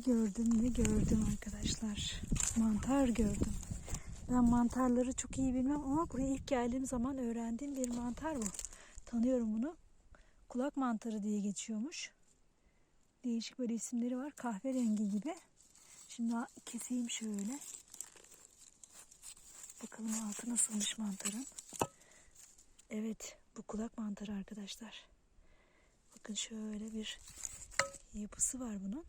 gördüm ne gördüm arkadaşlar. Mantar gördüm. Ben mantarları çok iyi bilmem ama buraya ilk geldiğim zaman öğrendiğim bir mantar bu. Tanıyorum bunu. Kulak mantarı diye geçiyormuş. Değişik böyle isimleri var. Kahverengi gibi. Şimdi keseyim şöyle. Bakalım altı nasılmış mantarın. Evet bu kulak mantarı arkadaşlar. Bakın şöyle bir yapısı var bunun.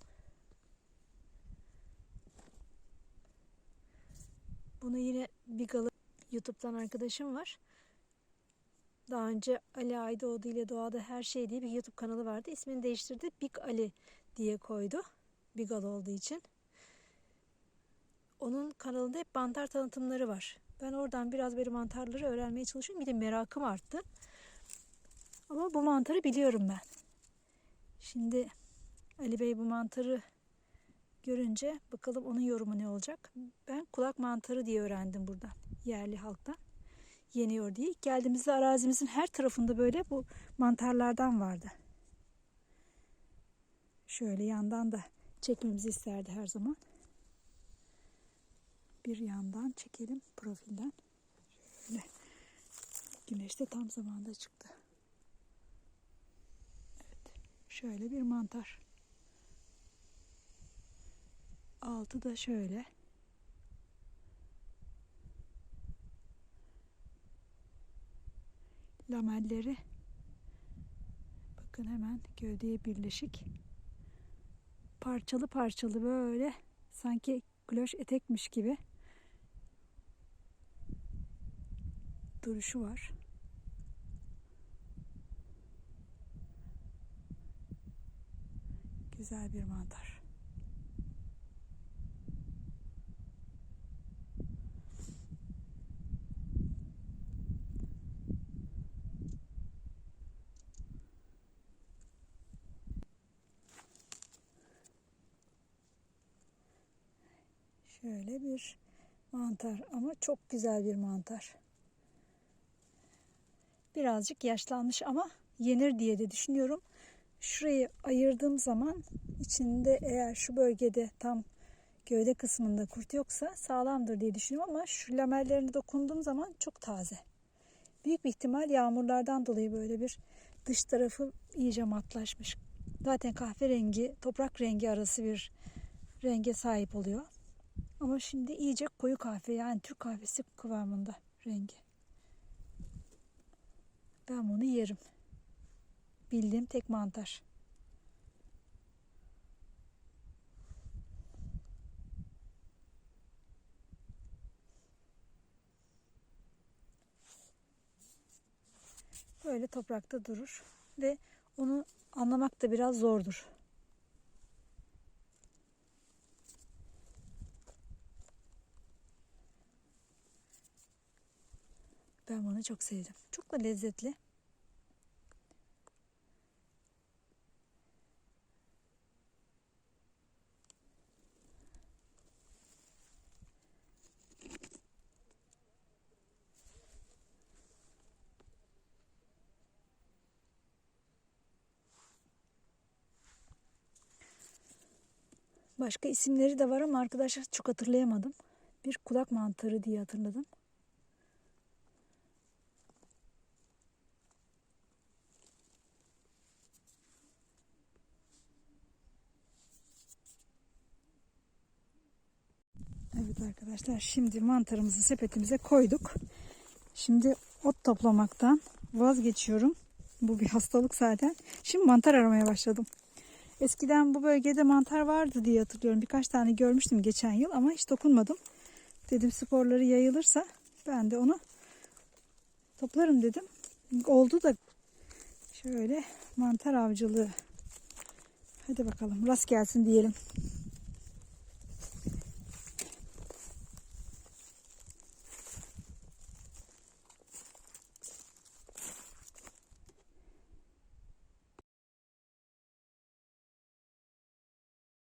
Bunu yine Bigalı YouTube'dan arkadaşım var. Daha önce Ali Aydoğdu ile Doğada Her Şey diye bir YouTube kanalı vardı. İsmini değiştirdi. Big Ali diye koydu. Bigal olduğu için. Onun kanalında hep mantar tanıtımları var. Ben oradan biraz böyle mantarları öğrenmeye çalışıyorum. Bir de merakım arttı. Ama bu mantarı biliyorum ben. Şimdi Ali Bey bu mantarı görünce bakalım onun yorumu ne olacak. Ben kulak mantarı diye öğrendim buradan. Yerli halktan. Yeniyor diye. Geldiğimizde arazimizin her tarafında böyle bu mantarlardan vardı. Şöyle yandan da çekmemizi isterdi her zaman. Bir yandan çekelim profilden. Şöyle. Güneş de tam zamanda çıktı. Evet. Şöyle bir mantar. Altı da şöyle. Lamelleri bakın hemen gövdeye birleşik. Parçalı parçalı böyle sanki kloş etekmiş gibi duruşu var. Güzel bir mantar. Şöyle bir mantar ama çok güzel bir mantar. Birazcık yaşlanmış ama yenir diye de düşünüyorum. Şurayı ayırdığım zaman içinde eğer şu bölgede tam gövde kısmında kurt yoksa sağlamdır diye düşünüyorum ama şu lamellerine dokunduğum zaman çok taze. Büyük bir ihtimal yağmurlardan dolayı böyle bir dış tarafı iyice matlaşmış. Zaten kahverengi, toprak rengi arası bir renge sahip oluyor. Ama şimdi iyice koyu kahve yani Türk kahvesi kıvamında rengi. Ben bunu yerim. Bildiğim tek mantar. Böyle toprakta durur ve onu anlamak da biraz zordur. Ben bunu çok sevdim. Çok da lezzetli. Başka isimleri de var ama arkadaşlar çok hatırlayamadım. Bir kulak mantarı diye hatırladım. Evet arkadaşlar şimdi mantarımızı sepetimize koyduk. Şimdi ot toplamaktan vazgeçiyorum. Bu bir hastalık zaten. Şimdi mantar aramaya başladım. Eskiden bu bölgede mantar vardı diye hatırlıyorum. Birkaç tane görmüştüm geçen yıl ama hiç dokunmadım. Dedim sporları yayılırsa ben de onu toplarım dedim. Oldu da şöyle mantar avcılığı. Hadi bakalım rast gelsin diyelim.